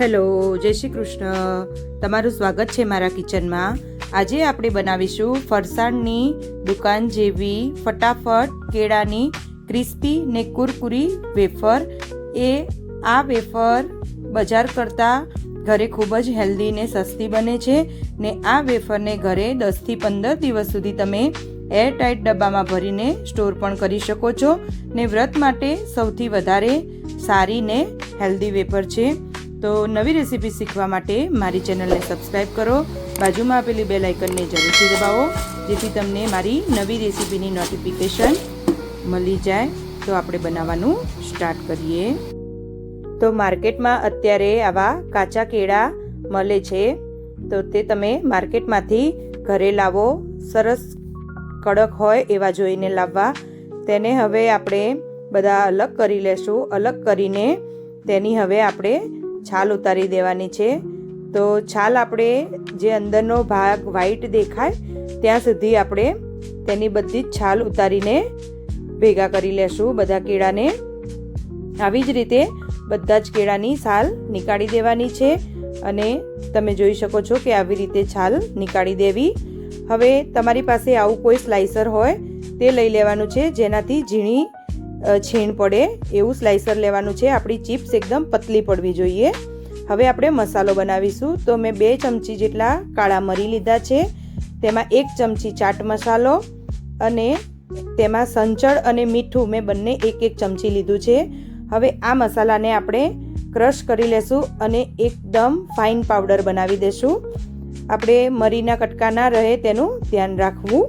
Hello, જય શ્રી કૃષ્ણ. તમારું સ્વાગત છે મારા કિચનમાં. આજે આપણે બનાવીશું ફરસાણની દુકાન જેવી ફટાફટ કેળાની ક્રિસ્પી ને કુરકુરી વેફર. એ આ વેફર બજાર કરતાં ઘરે ખૂબ જ હેલ્ધી ને સસ્તી બને છે ને આ વેફરને ઘરે દસથી પંદર દિવસ સુધી તમે એરટાઇટ ડબ્બામાં ભરીને સ્ટોર પણ કરી શકો છો ને વ્રત માટે સૌથી વધારે સારી ને હેલ્ધી વેફર છે. તો નવી રેસીપી શીખવા માટે મારી ચેનલને સબસ્ક્રાઈબ કરો. બાજુમાં આપેલી બેલ આઇકનને જરૂરથી દબાવો, જેથી તમને મારી નવી રેસીપીની નોટિફિકેશન મળી જાય. તો આપણે બનાવવાનું સ્ટાર્ટ કરીએ. તો માર્કેટમાં અત્યારે આવા કાચા કેળા મળે છે. તો તે તમે માર્કેટમાંથી ઘરે લાવો. સરસ કડક હોય એવા જોઈને લાવવા. તેને હવે આપણે બધા અલગ કરી લેશું. અલગ કરીને તેની હવે આપણે છાલ ઉતારી દેવાની છે. તો છાલ આપણે જે અંદરનો ભાગ વ્હાઈટ દેખાય, ત્યાં સુધી આપણે તેની બધી જ છાલ ઉતારીને ભેગા કરી લેશું બધા કેળાને. આવી જ રીતે બધા જ કેળાની છાલ નીકાળી દેવાની છે અને તમે જોઈ શકો છો કે આવી રીતે છાલ નીકાળી દેવી. હવે તમારી પાસે આવું કોઈ સ્લાઇસર હોય, તે લઈ લેવાનું છે જેનાથી ઝીણી છીણ પડે એવું સ્લાઇસર લેવાનું છે. આપણી ચિપ્સ એકદમ પતલી પડવી જોઈએ. હવે આપણે મસાલો બનાવીશું. તો મેં બે ચમચી જેટલા કાળા મરી લીધા છે. તેમાં એક ચમચી ચાટ મસાલો અને તેમાં સંચળ અને મીઠું મેં બંને એક એક ચમચી લીધું છે. હવે આ મસાલાને આપણે ક્રશ કરી લેશું અને એકદમ ફાઇન પાવડર બનાવી દેશું. આપણે મરીના કટકા ના રહે તેનું ધ્યાન રાખવું.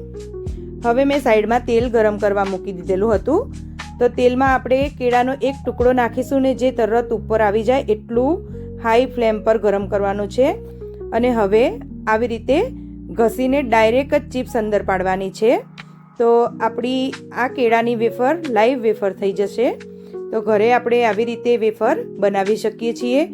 હવે મેં સાઈડમાં તેલ ગરમ કરવા મૂકી દીધેલું હતું. તો તેલમાં આપણે કેળાનો એક ટુકડો નાખીશું ને જે તરત ઉપર આવી જાય એટલું હાઈ ફ્લેમ પર ગરમ કરવાનું છે. અને હવે આવી રીતે ઘસીને ડાયરેક્ટ જ ચિપ્સ અંદર પાડવાની છે. તો આપણી આ કેળાની વેફર લાઈવ વેફર થઈ જશે. તો ઘરે આપણે આવી રીતે વેફર બનાવી શકીએ છીએ.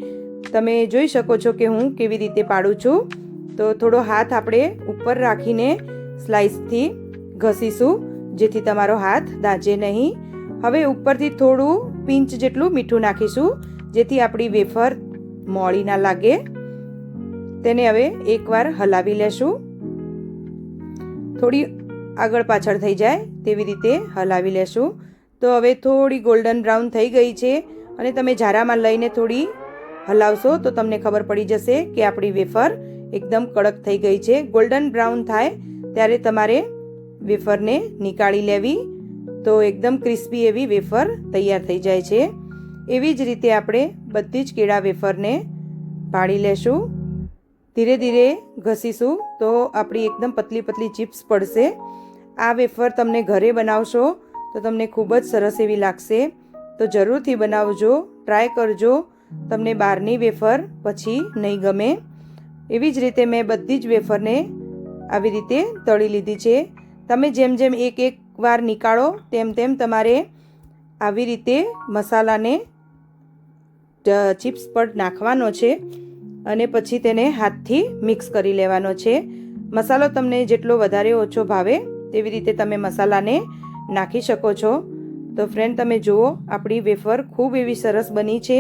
તમે જોઈ શકો છો કે હું કેવી રીતે પાડું છું. તો થોડો હાથ આપણે ઉપર રાખીને સ્લાઇસથી ઘસીશું, જેથી તમારો હાથ દાજે નહીં. હવે ઉપરથી થોડું પિંચ જેટલું મીઠું નાખીશું, જેથી આપણી વેફર મોળી ના લાગે. તેને હવે એકવાર હલાવી લેશું. થોડી આગળ પાછળ થઈ જાય તેવી રીતે હલાવી લેશું. તો હવે થોડી ગોલ્ડન બ્રાઉન થઈ ગઈ છે અને તમે ઝારામાં લઈને થોડી હલાવશો તો તમને ખબર પડી જશે કે આપણી વેફર એકદમ કડક થઈ ગઈ છે. ગોલ્ડન બ્રાઉન થાય ત્યારે તમારે વેફરને નીકાળી લેવી. તો એકદમ ક્રિસ્પી એવી વેફર તૈયાર થઈ જાય છે. એવી જ રીતે આપણે બધી જ કેળા વેફરને પાડી લેશું. ધીરે ધીરે ઘસીશું તો આપણી એકદમ પતલી પતલી ચિપ્સ પડશે. આ વેફર તમને ઘરે બનાવશો તો તમને ખૂબ જ સરસ એવી લાગશે. તો જરૂરથી બનાવજો, ટ્રાય કરજો. તમને બહારની વેફર પછી નહીં ગમે. એવી જ રીતે મેં બધી જ વેફરને આવી રીતે તળી લીધી છે. તમે જેમ જેમ એક એક વાર નીકાળો, તેમ તેમ તમારે આવી રીતે મસાલાને ચિપ્સ પર નાખવાનો છે અને પછી તેને હાથથી મિક્સ કરી લેવાનો છે. મસાલો તમને જેટલો વધારે ઓછો ભાવે તેવી રીતે તમે મસાલાને નાખી શકો છો. તો ફ્રેન્ડ તમે જુઓ, આપણી વેફર ખૂબ એવી સરસ બની છે.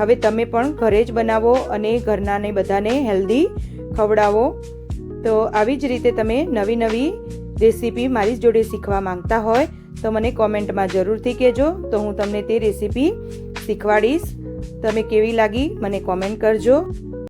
હવે તમે પણ ઘરે જ બનાવો અને ઘરનાને બધાને હેલ્ધી ખવડાવો. તો આવી જ રીતે તમે નવી નવી રેસીપી મારી જોડે શીખવા માંગતા હોય, તો મને કોમેન્ટમાં જરૂરથી કહેજો. તો હું તમને તે રેસીપી શીખવાડીશ. તમે કેવી લાગી, મને કોમેન્ટ કરજો.